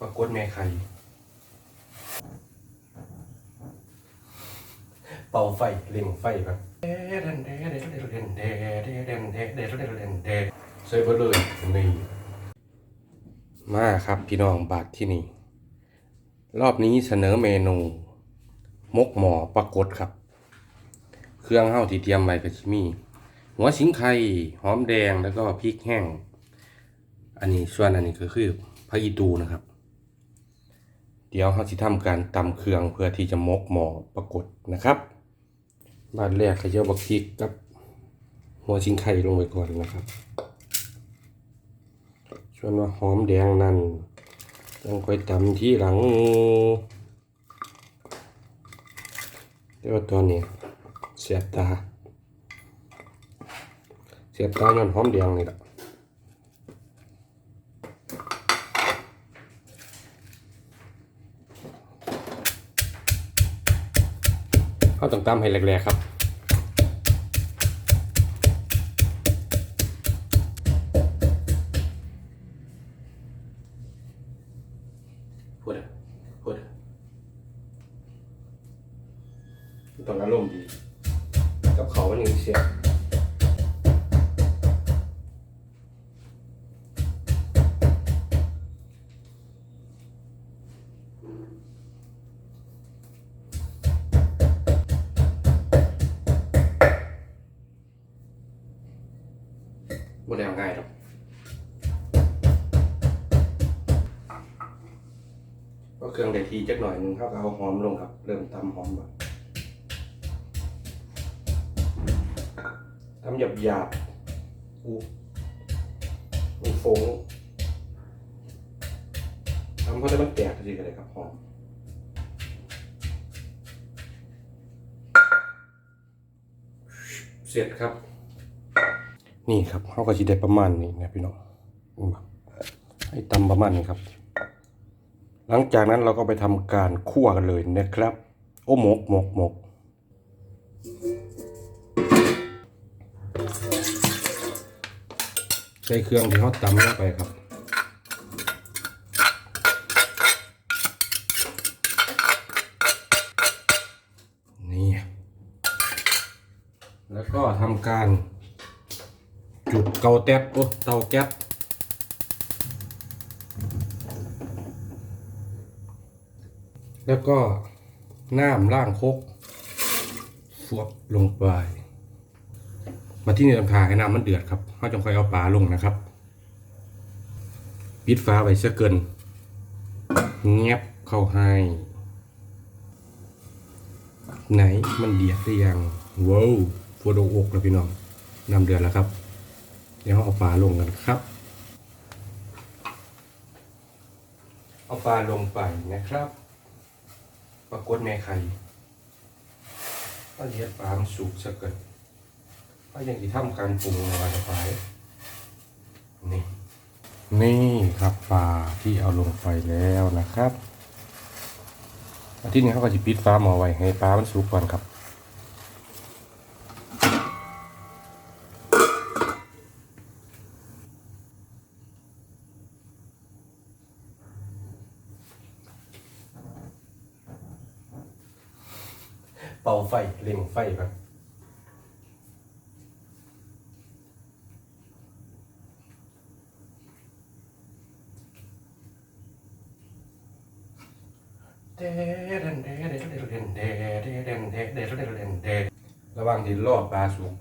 ปรากฏแม่ไข่เป่าไฟเล่งไฟครับใส่เบดเลยนี่มาครับพี่น้องบาทที่นี่ รอบนี้เสนอเมนู มกหมอปรากฏครับ เครื่องเฮาที่เตรียมไว้ก็สิมีหัวสิงไข่หอมแดงแล้วก็พริกแห้ง อันนี้ส่วนอันนี้ก็คือพระอีตูนะครับ เดี๋ยวเราจะทำการตำเครื่องเพื่อที่จะมกหมอปรากฏนะครับบาดแรกก็จะบักพริกกับ หัวชิงไข่ลงไปก่อนนะครับส่วนว่าหอมแดงนั่นต้องค่อยตำที่หลังแต่ว่าตอนนี้เสียบตา เสียบตาย้อนหอมแดงนี่แหละ เขาต้องตำให้แหลกๆครับ บ่ได้เอาง่ายหรอกก็เครื่องได้ทีจักหน่อยหนึงเขาก็เอาหอมลงครับ เริ่มตำหอมแบบตำหยาบหยาบอู้มีฟงทำเพราะแต่มันแตกทีกันเลยครับหอมเสร็จครับ นี่ครับเขาก็จะได้ประมาณนี้นะพี่น้องให้ตำประมาณนี้ครับ หลังจากนั้นเราก็ไปทำการคั่วกันเลยนะครับ โอ้หมกหมกหมกใส่เครื่องที่เขาตำลงไปครับนี่แล้วก็ทำการ จุดเกาแต๊บโอ้เตาแก๊สแล้วก็น้ำล่างโคกฟวบลงไป มาที่นี่ลำพาให้น้ำมันเดือดครับเขาจงคอยเอาปลาลงนะครับ ปิดฟ้าไว้เสียเกินเงียบเข้าให้ ไหนมันเดือดหรือยังว้าวฟัวโดอกแล้วพี่น้องน้ำเดือดแล้วครับ เดี๋ยวเอาปลาลงกันครับ เอาปลาลงไปนะครับปรากฏแม่ไข่ก็เดี๋ยวปลามันสุกสักเกินก็ยังจะทำการปรุงลงไปนี่นี่ครับปลาที่เอาลงไปแล้วนะครับอาทิตย์นี้เขาก็จะปิดฟ้าหมอไว้ให้ปลามันสุกก่อนครับ ป่าไฟเล่งไฟครับระหว่างที่รอปลาสุก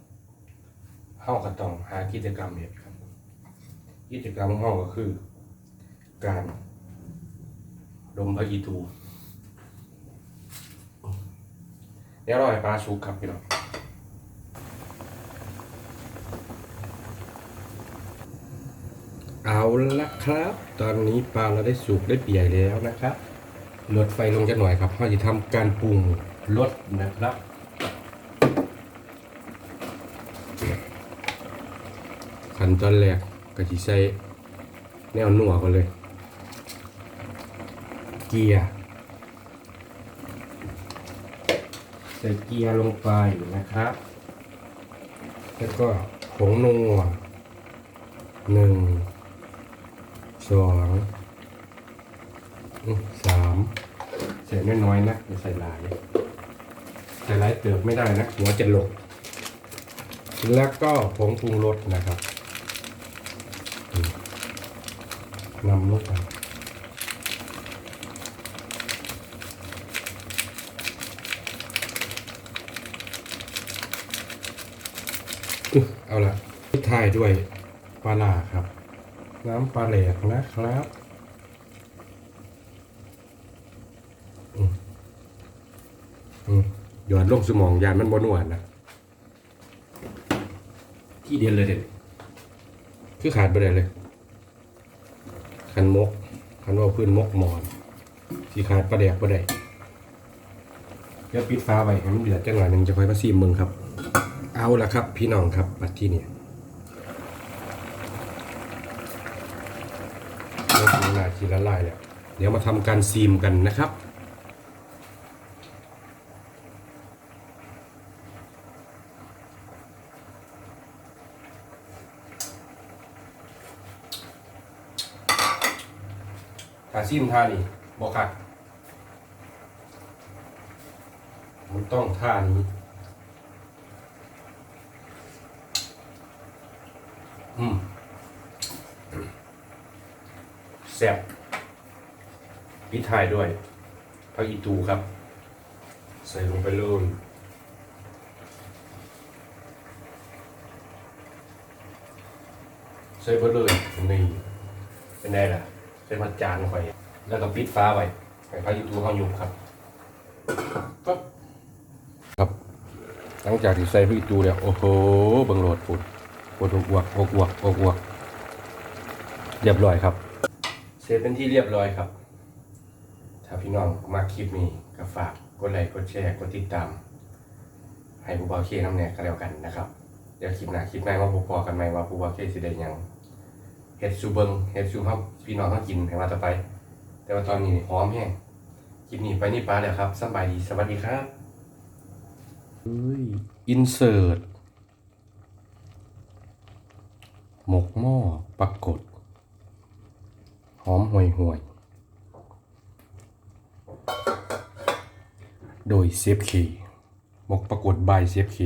เฮาก็ต้องหากิจกรรมเฮ็ดครับ กิจกรรมของเฮาก็คือ การดมพระอีตู เดี๋ยวเราให้ปลาสุกครับพี่น้องเอาละครับ ตอนนี้ปลาเราได้สุกได้เปียกแล้วนะครับลดไฟลงจะหน่อยครับเราจะทำการปรุงลดนะครับขั้นตอนแรกก็จะใส่แนวหนัวกันเลย เกียร์ ใส่เกียร์ลงไปนะครับ แล้วก็ผงนัวหนึ่งสองสามใส่น้อยๆนะอย่าใส่หลายใส่หลายเติบไม่ได้นะหัวจะหลกแล้วก็ผงปรุงรสนะครับนำลงไป เอาละพิทายด้วยปลาล่าครับ น้ำปลาแหลกนะครับอืมอืมหยอดลงสมองยานมันบนหวานนะที่เดียนเลยเด็ดคือขาดไปเลยเลย คันมก คันว่าพื้นมกหมอนสีขาดประแดกประแดกเดี๋ยวปิดฟ้าไว้ให้มันเดือดจังหวะหนึ่งจะค่อยมาซีมมึงครับ เอาละครับ พี่น้องครับบัดที่เนี่ยเราถึงนาทีละลายแล้วเดี๋ยวมาทำการซีมกันนะครับถ้าซิมท่านี่บอกคักมันต้องท่านี้ อืม แซ่บปิทายด้วยผักอีตูครับ ใส่ลงไปเลยใส่ไปเลยนี่เป็นไงล่ะใส่มาจานไว้แล้วก็ปิดฟ้าไว้ให้พายุทูเขาอยู่ครับปั๊บครับ หลังจากที่ใส่พายุทูแล้ว โอ้โหเบังโหลดปุ่นปวดอวกอวกอวกอวกอวกเรียบร้อยครับ เสร็จเป็นที่เรียบร้อยครับ ถ้าพี่น้องมาคลิปนี้ก็ฝากกดไลค์กดแชร์กดติดตาม ให้ผู้บ่าวเคน้ำแนกกันแล้วกันนะครับ เดี๋ยวคลิปหน้าคลิปหน้าว่าพบกันไหมว่าผู้บ่าวเคสิได้หยังเฮ็ดซูเบิงเฮ็ดซูครับพี่น้องเขากินให้ว่าต่อไป แต่ว่าตอนนี้หอมแห้งคลิปนี้ไปนี่ปลาแล้วครับสบายดีสวัสดีครับเฮ้ยอินเสิร์ตหมกหม้อปรากฏ อมห่วยห่วยโดยเซฟเคหมกปรากฏบายเซฟเค